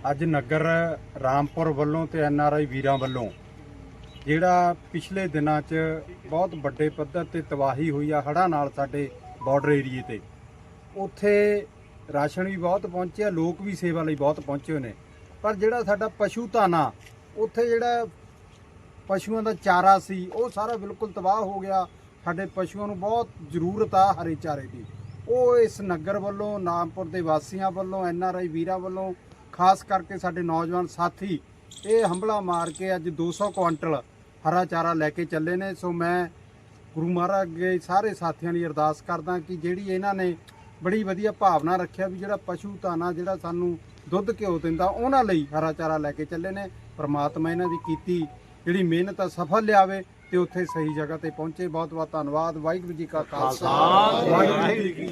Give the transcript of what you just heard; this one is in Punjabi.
ਅੱਜ ਨਗਰ ਰਾਮਪੁਰ ਵੱਲੋਂ ਤੇ ਆਈ ਵੀਰਾਂ ਵੱਲੋਂ, ਜਿਹੜਾ ਪਿਛਲੇ ਦਿਨਾਂ 'ਚ ਬਹੁਤ ਵੱਡੇ ਪੱਧਰ ਤੇ ਤਬਾਹੀ ਹੋਈ ਆ ਹੜ੍ਹਾਂ ਨਾਲ ਸਾਡੇ ਬਾਰਡਰ ਏਰੀਏ ਤੇ। ਉੱਥੇ ਰਾਸ਼ਨ ਵੀ ਬਹੁਤ ਪਹੁੰਚਿਆ ਲੋਕ ਵੀ ਸੇਵਾ ਲਈ ਬਹੁਤ ਪਹੁੰਚੇ ਹੋਏ ਨੇ। ਪਰ ਜਿਹੜਾ ਸਾਡਾ ਪਸ਼ੂ ਧਾਨਾ, ਉੱਥੇ ਜਿਹੜਾ ਪਸ਼ੂਆਂ ਦਾ ਚਾਰਾ ਸੀ, ਉਹ ਸਾਰਾ ਬਿਲਕੁਲ ਤਬਾਹ ਹੋ ਗਿਆ। ਸਾਡੇ ਪਸ਼ੂਆਂ ਨੂੰ ਬਹੁਤ ਜ਼ਰੂਰਤ ਆ ਹਰੇ ਚਾਰੇ ਦੀ। ਉਹ ਇਸ ਨਗਰ ਵੱਲੋਂ, ਨਾਮਪੁਰ ਦੇ ਵਾਸੀਆਂ ਵੱਲੋਂ, ਐੱਨ ਆਰ ਆਈ ਵੀਰਾਂ ਵੱਲੋਂ ਖਾਸ ਕਰਕੇ ਸਾਡੇ ਨੌਜਵਾਨ ਸਾਥੀ, ਇਹ ਹੰਬਲਾ ਮਾਰ ਕੇ ਅੱਜ 200 ਕੁਆਂਟਲ ਹਰਾ ਚਾਰਾ ਲੈ ਕੇ ਚੱਲੇ ਨੇ। ਸੋ ਮੈਂ ਗੁਰੂ ਮਹਾਰਾਜ ਅੱਗੇ ਸਾਰੇ ਸਾਥੀਆਂ ਲਈ ਅਰਦਾਸ ਕਰਦਾ ਕਿ ਜਿਹੜੀ ਇਹਨਾਂ ਨੇ ਬੜੀ ਵਧੀਆ ਭਾਵਨਾ ਰੱਖਿਆ ਵੀ ਜਿਹੜਾ ਪਸ਼ੂ ਧਾਨਾ ਜਿਹੜਾ ਸਾਨੂੰ ਦੁੱਧ ਘਿਓ ਦਿੰਦਾ, ਉਹਨਾਂ ਲਈ ਹਰਾ ਚਾਰਾ ਲੈ ਕੇ ਚੱਲੇ ਨੇ। ਪ੍ਰਮਾਤਮਾ ਇਹਨਾਂ ਦੀ ਕੀਤੀ ਜਿਹੜੀ ਮਿਹਨਤ ਆ, ਸਫਲ ਲਿਆਵੇ ਤੇ ਉੱਥੇ ਸਹੀ ਜਗ੍ਹਾ ਤੇ ਪਹੁੰਚੇ। ਬਹੁਤ ਬਹੁਤ ਧੰਨਵਾਦ। ਵਾਹਿਗੁਰੂ ਜੀ ਕਾ ਖਾਲਸਾ। ਵਾਹਿਗੁਰੂ ਜੀ ਕੀ